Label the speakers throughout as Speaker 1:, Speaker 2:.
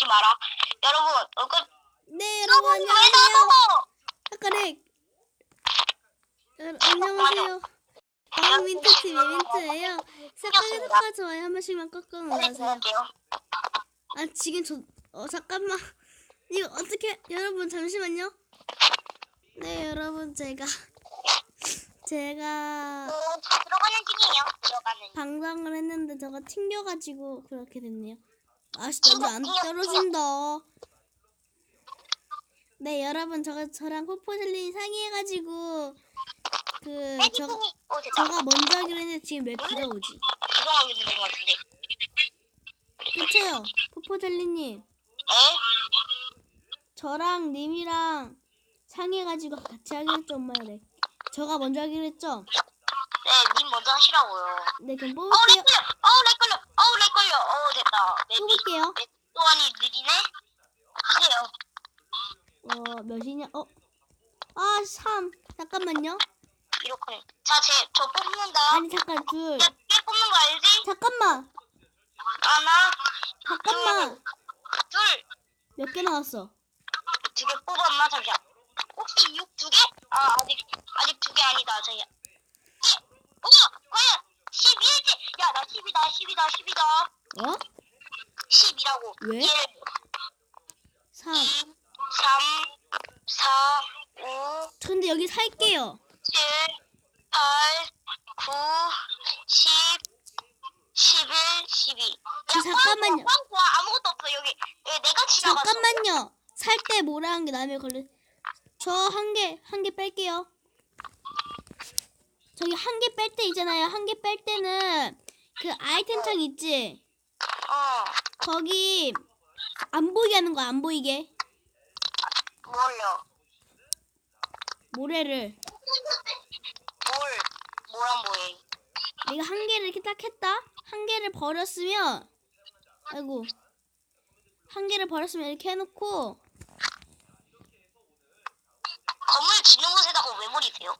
Speaker 1: 웃지 마라. 여러분,
Speaker 2: 네 여러분
Speaker 1: 왜
Speaker 2: 안녕하세요.
Speaker 1: 나가고?
Speaker 2: 아까래 안녕하세요. 다음 민트팀 이벤트예요. 색깔 색깔 좋아요 한 번씩만 꺾어 놓으세요.
Speaker 1: 들어갈게요.
Speaker 2: 아 지금 저 어 잠깐만 이거 어떻게 여러분 잠시만요. 네 여러분 제가 제가
Speaker 1: 어, 다 들어가는 중이에요. 들어가는.
Speaker 2: 방송을 했는데 저가 튕겨가지고 그렇게 됐네요. 아씨 너무 안 떨어진다. 네 여러분 저가 저랑 포포젤린이 상의해가지고 그 저,
Speaker 1: 어.
Speaker 2: 저가 먼저 하기로 했는데 지금 왜 비가 오지?
Speaker 1: 들어가고 있는 것 같은데.
Speaker 2: 그쵸? 포포젤리님
Speaker 1: 에?
Speaker 2: 저랑 님이랑 상의해가지고 같이 하기로 했죠 엄마네. 저가 먼저 하기로 했죠?
Speaker 1: 네, 님 먼저 하시라고요.
Speaker 2: 네 그럼
Speaker 1: 어우,
Speaker 2: 뽑을게요.
Speaker 1: 렉 걸려. 어우, 렉 걸려. 어우, 렉 걸려. 어우, 됐다. 맵이
Speaker 2: 뽑을게요.
Speaker 1: 맵 또한이 느리네. 하세요.
Speaker 2: 어 몇이냐? 어? 아 3. 잠깐만요.
Speaker 1: 이렇게. 자, 제, 저 뽑는다.
Speaker 2: 아니 잠깐 둘.
Speaker 1: 야, 깨 뽑는 거 알지?
Speaker 2: 잠깐만.
Speaker 1: 하나,
Speaker 2: 잠깐만.
Speaker 1: 둘,
Speaker 2: 몇 개 나왔어?
Speaker 1: 두 개 뽑았나? 잠시만. 혹시 6 두 개? 아, 아직, 아직 두 개 아니다. 예! 오! 과연 11지? 야, 나 10이다, 10이다, 10이다.
Speaker 2: 어?
Speaker 1: 10이라고.
Speaker 2: 왜?
Speaker 1: 1,
Speaker 2: 3.
Speaker 1: 2, 3, 4, 5,
Speaker 2: 근데 여기 살게요.
Speaker 1: 7, 8, 9, 10, 11, 12. 야,
Speaker 2: 그 잠깐만요.
Speaker 1: 꽝 좋아. 아무것도 없어. 여기. 여기 내가 지나갔어.
Speaker 2: 잠깐만요. 살 때 뭐라는 게 남의 걸려. 저한 개, 한 개 뺄게요. 저기 한 개 뺄 때 있잖아요. 한 개 뺄 때는 그 아이템 창 있지?
Speaker 1: 어.
Speaker 2: 거기 안 보이게 하는 거야, 안 보이게.
Speaker 1: 뭘요?
Speaker 2: 모래를.
Speaker 1: 뭘? 뭐란 뭐해?
Speaker 2: 내가 한 개를 이렇게 딱 했다? 한 개를 버렸으면, 아이고. 한 개를 버렸으면 이렇게 해놓고,
Speaker 1: 건물 짓는 곳에다가 왜 버리세요?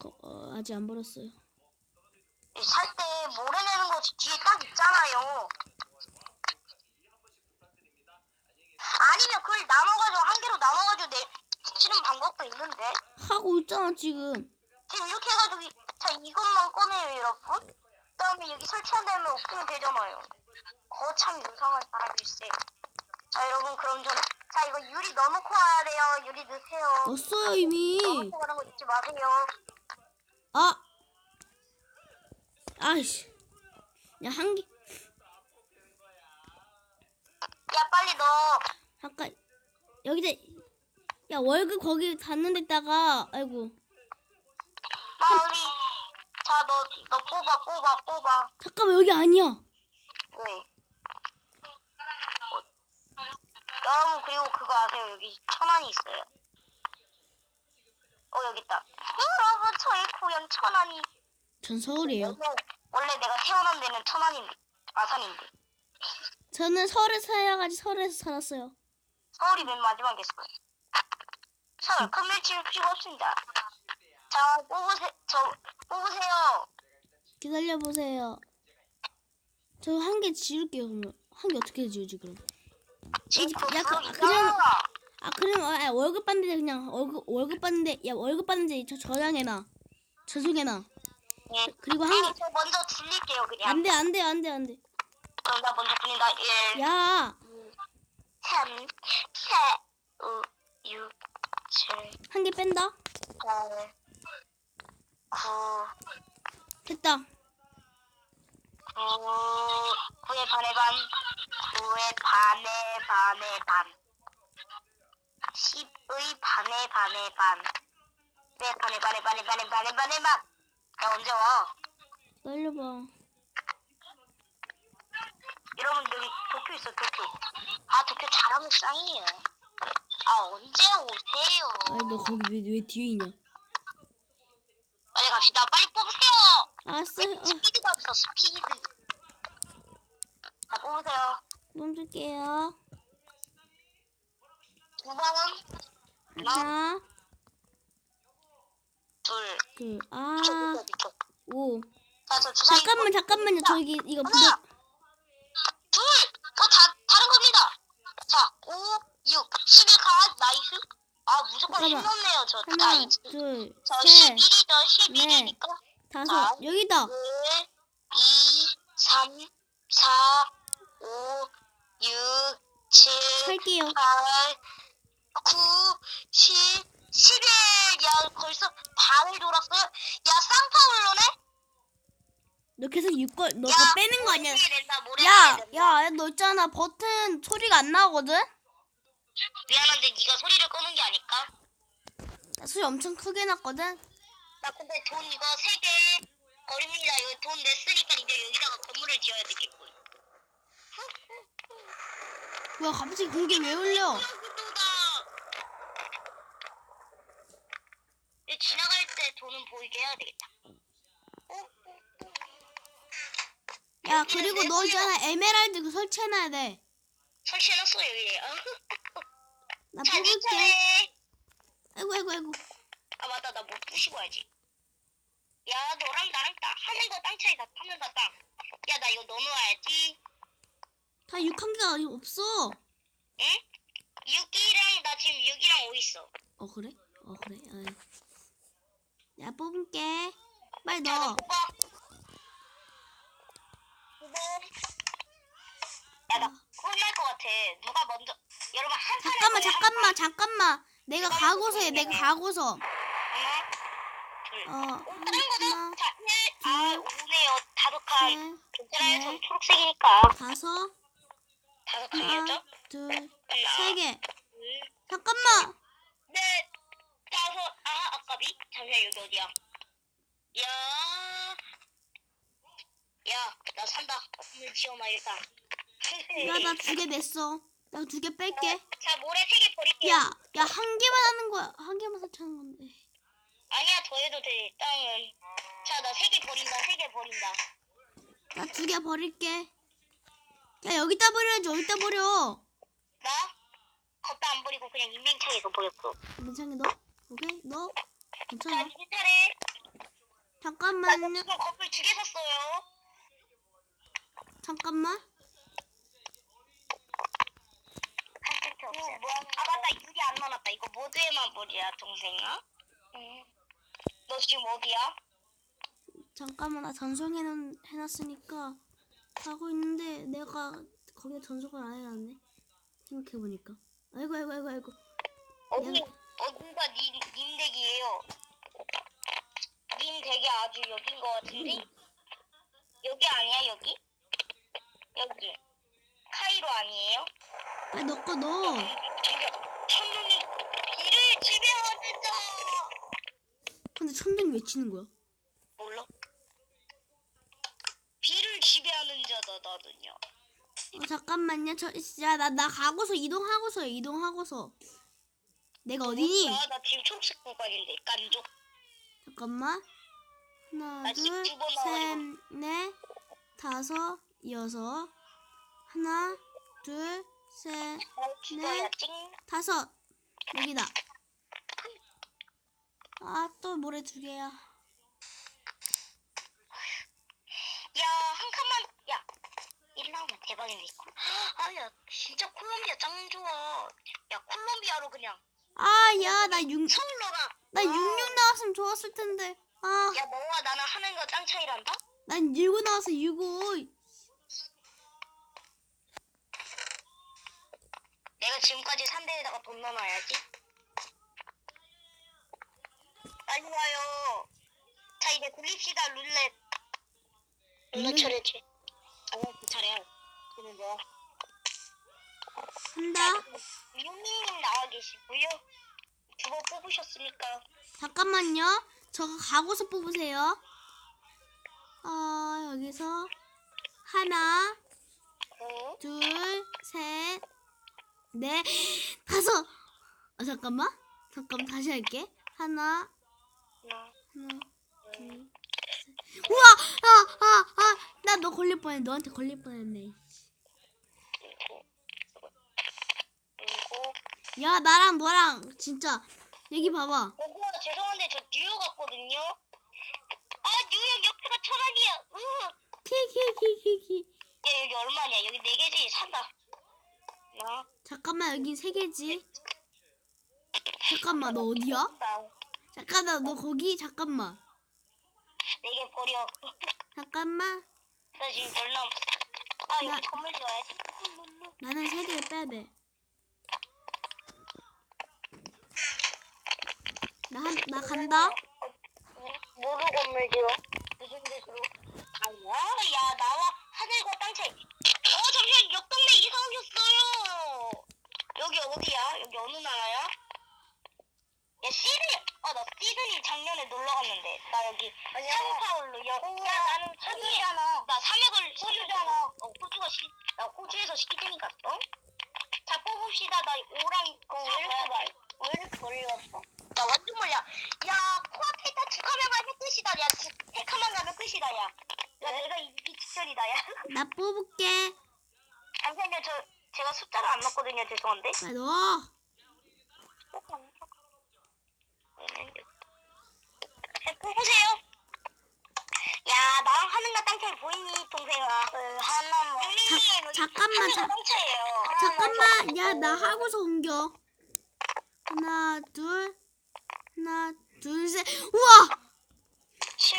Speaker 2: 거- 어, 아직 안 버렸어요.
Speaker 1: 살 때 모래 내는 거 뒤에 딱 있잖아요. 아니면 그걸 나눠가지고 한 개로 나눠가지고 내 붙이는 방법도 있는데
Speaker 2: 하고 있잖아, 지금.
Speaker 1: 지금 이렇게 해가지고 이- 자 이것만 꺼내요 여러분. 그다음에 여기 설치한 다음에 없으면 되잖아요. 거참 유상한 사람일세. 자 여러분 그럼 전자 이거 유리 넣어놓고 와야 돼요. 유리 넣으세요.
Speaker 2: 넣었어요, 이미.
Speaker 1: 넣어놓고 가는 거 잊지 마세요.
Speaker 2: 아! 아이씨. 야, 한 개.
Speaker 1: 야 빨리 넣어.
Speaker 2: 잠깐 여기다 야 월급 거기 닿는 데다가 아이고
Speaker 1: 빨리. 자, 너, 너 뽑아, 뽑아, 뽑아.
Speaker 2: 잠깐만 여기 아니야
Speaker 1: 왜? 어, 여러분, 그리고 그거 아세요? 여기 천안이 있어요. 어, 여기 있다. 여러분, 저희 고향 천안이.
Speaker 2: 전 서울이에요
Speaker 1: 원래, 원래 내가 태어난 데는 천안인데, 아산인데.
Speaker 2: 저는 서울에 살아가지 서울에서 살았어요
Speaker 1: 서울이 맨 마지막이었어요. 서울, 큰 밀치를 필요 없습니다. 자, 뽑으세요. 저, 뽑으세요.
Speaker 2: 기다려 보세요 저 한 개 지울게요 그러면 한 개 어떻게 지우지 그럼
Speaker 1: 지금 그
Speaker 2: 약간
Speaker 1: 블록
Speaker 2: 그냥-
Speaker 1: 아.
Speaker 2: 아 그럼 어, 아, 월급 받는데 그냥 월급 월급 받는데 야 월급 받는데 저 저장해놔 저장해놔
Speaker 1: 예.
Speaker 2: 그리고
Speaker 1: 아니, 한저 먼저 줄릴게요, 그냥.
Speaker 2: 안돼 안돼 안돼 안돼
Speaker 1: 그럼 나 먼저 불린다. 1,
Speaker 2: 야
Speaker 1: 3, 4, 5, 6, 7,
Speaker 2: 한개 뺀다
Speaker 1: 8, 9,
Speaker 2: 됐다
Speaker 1: 9, 9의 반의 반, 9의 반의 반의 반, 10 의 반의 반의 반, 100의 반의 반의 반의 반의 반의 반의 반. 야, 언제 와?
Speaker 2: 기다려봐
Speaker 1: 여러분, 여기 도쿄 있어, 도쿄. 아, 도쿄 잘하면 짱이에요. 아, 언제 오세요?
Speaker 2: 아니 너 거기 왜, 왜 뒤에 있냐
Speaker 1: 빨리 갑시다. 빨리 뽑으세요.
Speaker 2: 알았어요 어,
Speaker 1: 스피드가 없어 스피드 자 뽑으세요
Speaker 2: 멈출게요
Speaker 1: 두 번은
Speaker 2: 하나, 둘아 오.
Speaker 1: 자,
Speaker 2: 잠깐만, 잠깐만요. 뭐- 저기 이거 하나, 뭐-
Speaker 1: 둘, 어, 다, 다른 겁니다.
Speaker 2: 자, 5, 6, 11 가, 나이스.
Speaker 1: 아, 무조건 힘 넘네요 저.
Speaker 2: 하나,
Speaker 1: 이제.
Speaker 2: 둘,
Speaker 1: 11이죠, 11이니까.
Speaker 2: 다섯. 여기다.
Speaker 1: 1, 2, 3, 4, 5, 6, 7,
Speaker 2: 할게요.
Speaker 1: 8, 9, 10, 11. 야, 벌써 반을 돌았어요. 야, 쌍파울로네?
Speaker 2: 너 계속 육걸 너
Speaker 1: 야,
Speaker 2: 그거 빼는 거 아니야?
Speaker 1: 낸다, 모래
Speaker 2: 야,
Speaker 1: 낸다.
Speaker 2: 야, 너 있잖아. 버튼 소리가 안 나거든?
Speaker 1: 미안한데 네가 소리를 끄는 게 아닐까?
Speaker 2: 나 소리 엄청 크게 났거든?
Speaker 1: 나 근데 돈 이거 세 개 버립니다. 이거 돈 냈으니까 이제 여기다가 건물을 지어야 되겠군.
Speaker 2: 뭐야, 갑자기 공기 왜 울려?
Speaker 1: 이 지나갈 때 돈은 보이게 해야 되겠다.
Speaker 2: 야, 그리고 너 있잖아. 에메랄드 그 설치해놔야 돼.
Speaker 1: 설치해놨어 여기.
Speaker 2: 나
Speaker 1: 자, 네
Speaker 2: 뽑을게.
Speaker 1: 차례.
Speaker 2: 아이고, 아이고, 아이고.
Speaker 1: 아 맞다 나뭐 부시고 와야지. 야 너랑 나랑 딱 하늘과 땅 차이다. 하늘과 땅. 야 나 이거 넣어놔야지.
Speaker 2: 다 6한개가 없어.
Speaker 1: 응? 6이랑 나 지금 6이랑 5 있어.
Speaker 2: 어, 그래? 어, 그래. 어. 야, 뽑을게. 빨리 넣어.
Speaker 1: 뽑아. 뽑아. 야, 나 끝날 것 같아. 누가 먼저. 여러분, 한 사람.
Speaker 2: 잠깐만, 잠깐만, 잠깐만. 내가 가고서 해, 내가 가고서.
Speaker 1: 하나, 둘.
Speaker 2: 어,
Speaker 1: 오, 다른 거죠?
Speaker 2: 하나,
Speaker 1: 자, 네. 아, 오네요. 다섯 칸.
Speaker 2: 셋,
Speaker 1: 괜찮아요.
Speaker 2: 네.
Speaker 1: 전 초록색이니까.
Speaker 2: 다섯,
Speaker 1: 다섯
Speaker 2: 하나,
Speaker 1: 칸이었죠?
Speaker 2: 둘, 세 개.
Speaker 1: 둘,
Speaker 2: 잠깐만.
Speaker 1: 잠시만, 여기 어디야? 야. 야, 나 산다. 오늘 지원아, 일단.
Speaker 2: 야, 나 두 개 냈어. 나 두 개 뺄게.
Speaker 1: 자, 모래 세 개 버릴게요.
Speaker 2: 야, 야, 한 개만 하는 거야. 한 개만 설치하는 건데.
Speaker 1: 아니야, 더 해도 돼. 땅은. 자, 나 세 개 버린다. 세 개 버린다.
Speaker 2: 나 두 개 버릴게. 야, 여기다 버려야지. 여기다 버려.
Speaker 1: 나? 걷다 안 버리고 그냥 인명창에서 버렸어.
Speaker 2: 괜찮게 넣어. 오케이.
Speaker 1: 자,
Speaker 2: 괜찮아.
Speaker 1: 이 차례. 나
Speaker 2: 잠깐만요.
Speaker 1: 지금 건물 두개 샀어요.
Speaker 2: 잠깐만.
Speaker 1: 어, 뭐, 아, 맞다. 유리 안 넣어놨다. 이거 모드에만 버리야, 동생아. 응. 너 지금 어디야?
Speaker 2: 잠깐만, 나 전송해 해놨으니까 하고 있는데 내가 거기에 전송을 안 해놨네. 생각해보니까. 아이고, 아이고, 아이고, 아이고.
Speaker 1: 어디, 님 댁이에요. 님 댁이 아주 여긴 것 같은데? 여기 아니야, 여기? 여기. 카이로 아니에요?
Speaker 2: 빨리 넣고 넣어.
Speaker 1: 저기요, 천둥이 비를 지배하는다.
Speaker 2: 근데 천둥이 왜 치는 거야?
Speaker 1: 몰라? 비를 지배하는 자다 나는요.
Speaker 2: 어, 잠깐만요. 저, 야, 나, 나 가고서 이동하고서 해, 이동하고서. 내가 어디니?
Speaker 1: 아, 나 지금 초록색 공간인데 깐족.
Speaker 2: 잠깐만. 하나,
Speaker 1: 나
Speaker 2: 둘, 셋. 넷, 다섯, 여섯. 하나, 둘, 셋,
Speaker 1: 찡.
Speaker 2: 다섯. 여기다. 아, 또 모래 두 개야.
Speaker 1: 야, 한 칸만. 야, 1 나오면 대박인데 이거. 아, 야, 진짜 콜롬비아 짱 좋아. 야, 콜롬비아로 그냥
Speaker 2: 아, 야, 나 육,
Speaker 1: 서울로 가.
Speaker 2: 나 육육 나왔으면 좋았을 텐데. 아,
Speaker 1: 야, 너와 나는 하늘과 땅 차이란다?
Speaker 2: 난 유고 나와서 유고.
Speaker 1: 내가 지금까지 산 데에다가 돈 넣어놔야지. 빨리 와요. 자, 이제 돌립시다, 룰렛.
Speaker 2: 룰렛?
Speaker 1: 차례지. 아, 그 차례야. 그는 뭐.
Speaker 2: 한다.
Speaker 1: 유미님 나와 계시고요. 두 번 뽑으셨으니까.
Speaker 2: 잠깐만요. 저거 가고서 뽑으세요. 어, 여기서 하나,
Speaker 1: 어?
Speaker 2: 둘, 셋, 넷, 다섯. 아, 잠깐만. 잠깐만, 다시 할게. 하나,
Speaker 1: 하나, 둘,
Speaker 2: 둘, 셋. 우와! 아, 아, 아! 나 너 걸릴 뻔했네. 너한테 걸릴 뻔했네. 야, 나랑 너랑 진짜 여기 봐봐.
Speaker 1: 어, 죄송한데 저 뉴욕 갔거든요. 아, 뉴욕 옆에가 천원이야. 으.
Speaker 2: 키키키키키.
Speaker 1: 야, 여기 얼마냐? 여기 네 개지? 산다. 하나,
Speaker 2: 잠깐만, 여기 세 개지. 잠깐만 너 어디야?
Speaker 1: 나
Speaker 2: 잠깐만 너 거기 잠깐만
Speaker 1: 내게 버려.
Speaker 2: 잠깐만
Speaker 1: 나 지금 별로 없어. 아
Speaker 2: 나-
Speaker 1: 여기 건물 좋아야지.
Speaker 2: 나는 세 개를 빼야 돼. 나, 한, 나 간다.
Speaker 1: 모두 건물 지어. 무슨 뜻으로? 아니야. 야 나와 하늘과 땅 차이. 어 잠시만 옆 동네 이사 오셨어요. 여기 어디야? 여기 어느 나라야? 야 시드니. 아나 시드니 작년에 놀러 갔는데 나 여기 상파울루. 야, 야 나는 호주잖아. 나 삼액을 호주잖아. 어 호주가 시. 나 호주에서 시드니 갔어. 자 뽑읍시다. 나 오랑 어, 왜 이렇게 말? 왜 이렇게 걸렸어? 나 완전 멀야. 야 코앞에 있다 두 칸만 가면 끝이다. 야세 칸만 가면 끝이다. 야. 야 내가 이기 직전이다. 야.
Speaker 2: 나 뽑을게.
Speaker 1: 잠시만요. 저 제가 숫자를 안 맞거든요. 죄송한데.
Speaker 2: 나 넣어.
Speaker 1: 네, 뽑으세요. 야, 나랑 하늘과 땅 차이 보이니, 동생아? 하나만.
Speaker 2: 자- 잠깐만,
Speaker 1: 하늘과
Speaker 2: 자-
Speaker 1: 땅.
Speaker 2: 잠깐만. 야, 나 하고서 옮겨. 하나, 둘. 하나, 둘, 셋. 우와!
Speaker 1: 7.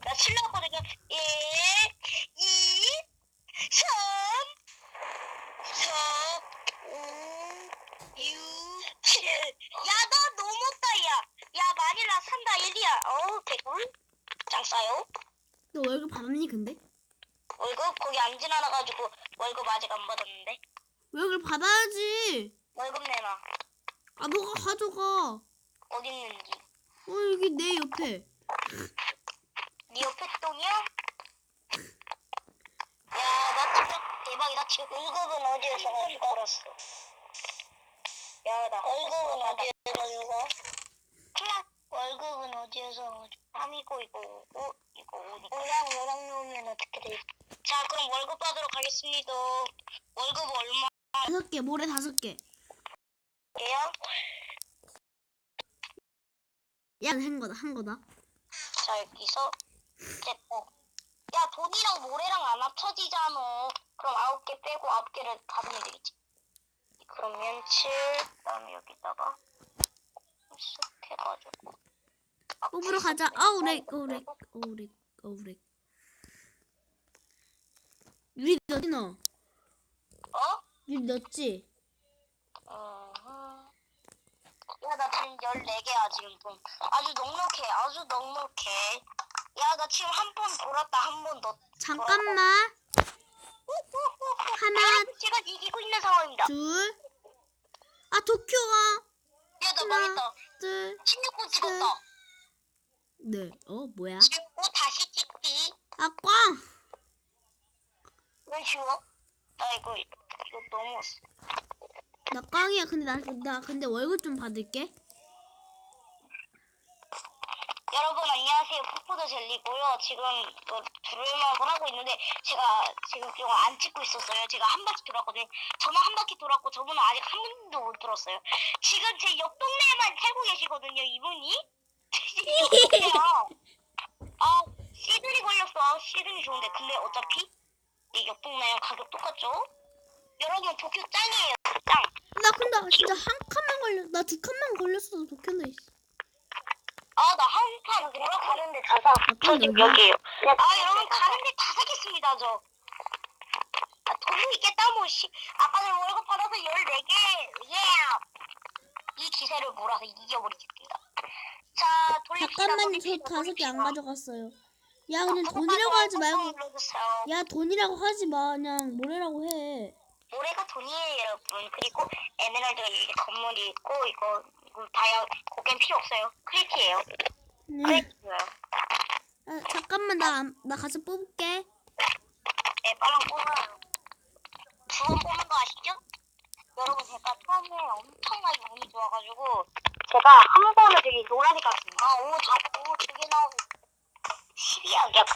Speaker 1: 나7 나왔거든요. 1, 2, 3, 4, 5, 6, 7. 야, 나 넘었다, 야. 야, 마닐라 산다, 1이야. 어우, 개꿀. 짱 싸요.
Speaker 2: 너 월급 받았니, 근데?
Speaker 1: 월급 거기 안 지나가가지고 월급 아직 안 받았는데.
Speaker 2: 월급 받아야지.
Speaker 1: 월급 내놔.
Speaker 2: 아, 너가 가져가.
Speaker 1: 어디 있는지.
Speaker 2: 어, 여기 내 옆에.
Speaker 1: 네 옆에 똥이야? 야, 나 진짜 대박이다. 지금 월급은 어디에서 벌었어? 야, 나 월급은 어디에서 주고? 클라 월급은 어디에서? 삼이고 이거 오고 이거 오니까. 오랑 오랑 놓으면 어떻게 돼? 자, 그럼 월급 받으러 가겠습니다. 월급 얼마예요?
Speaker 2: 다섯 개, 모래 다섯 개. 야, 한 거다, 한 거다.
Speaker 1: 자, 여기서 됐고. 야, 돈이랑 모래랑 안 합쳐지잖아. 그럼 아홉 개 빼고 아홉 개를 받으면 되겠지. 그러면 7, 그다음에 여기다가 쓱 해가지고.
Speaker 2: 뽑으러 가자. 아우렉, 어우렉, 어우렉, 어우렉. 유리 넣지 너?
Speaker 1: 어?
Speaker 2: 유리 넣지?
Speaker 1: 어허. 야, 나 지금 14개야, 지금 돈. 아주 넉넉해, 아주 넉넉해. 야, 나 지금 한 번 돌았다, 한번 더.
Speaker 2: 잠깐만. 하나,
Speaker 1: 제가 이기고 있는 상황입니다.
Speaker 2: 둘. 아, 도쿄가.
Speaker 1: 야, 나
Speaker 2: 하나.
Speaker 1: 망했다.
Speaker 2: 둘.
Speaker 1: 16분 찍었다.
Speaker 2: 네. 어, 뭐야?
Speaker 1: 찍고 다시 찍기.
Speaker 2: 아, 꽝.
Speaker 1: 왜 쉬워? 나 이거 이거 너무
Speaker 2: 나 꽝이야. 근데 나, 나 근데 월급 좀 받을게.
Speaker 1: 여러분 안녕하세요. 푸푸드 젤리고요. 지금 그 두루마블 하고 있는데 제가 지금 이거 안 찍고 있었어요. 제가 한 바퀴 돌았거든요. 저만 한 바퀴 돌았고 저분은 아직 한 번도 못 돌았어요. 지금 제 옆 동네에만 살고 계시거든요 이분이. 아 시드니 걸렸어. 시드니 좋은데. 근데 어차피 이옆 동네랑 가격 똑같죠? 여러분 도쿄 짱이에요. 짱
Speaker 2: 나 근데 진짜 한 칸만 걸렸, 나 두 칸만 걸렸어, 도쿄네.
Speaker 1: 아, 나 한판 돌아가는데 다 사. 저 지금? 여기에요. 아, 여러분 가는데 다 사겠습니다, 저. 아, 돈이 있겠다, 뭐, 씨. 아까는 월급 받아서 14개, 예! 이 기세를 몰아서 이겨버리겠습니다. 자.
Speaker 2: 잠깐만요. 저 다섯 개 안. 가져갔어요. 야, 그냥 돈이라고 하지 말고. 야, 돈이라고 하지 마. 그냥 뭐래라고 해.
Speaker 1: 모래가 돈이에요, 여러분. 그리고 에메랄드가 이게 건물이 있고 이거 다이아 고겐 필요 없어요. 크리티예요. 음.
Speaker 2: 네.
Speaker 1: 크리티요.
Speaker 2: 어, 잠깐만 나 나 가서 뽑을게.
Speaker 1: 네, 빨랑 뽑아요. 두번 뽑는 거 아시죠? 여러분 제가 처음에 엄청 많이 운이 좋아가지고 제가 한 번에 되게 노란색 같은 거. 아, 오, 자꾸 오, 두개 나오고. 12야, 야,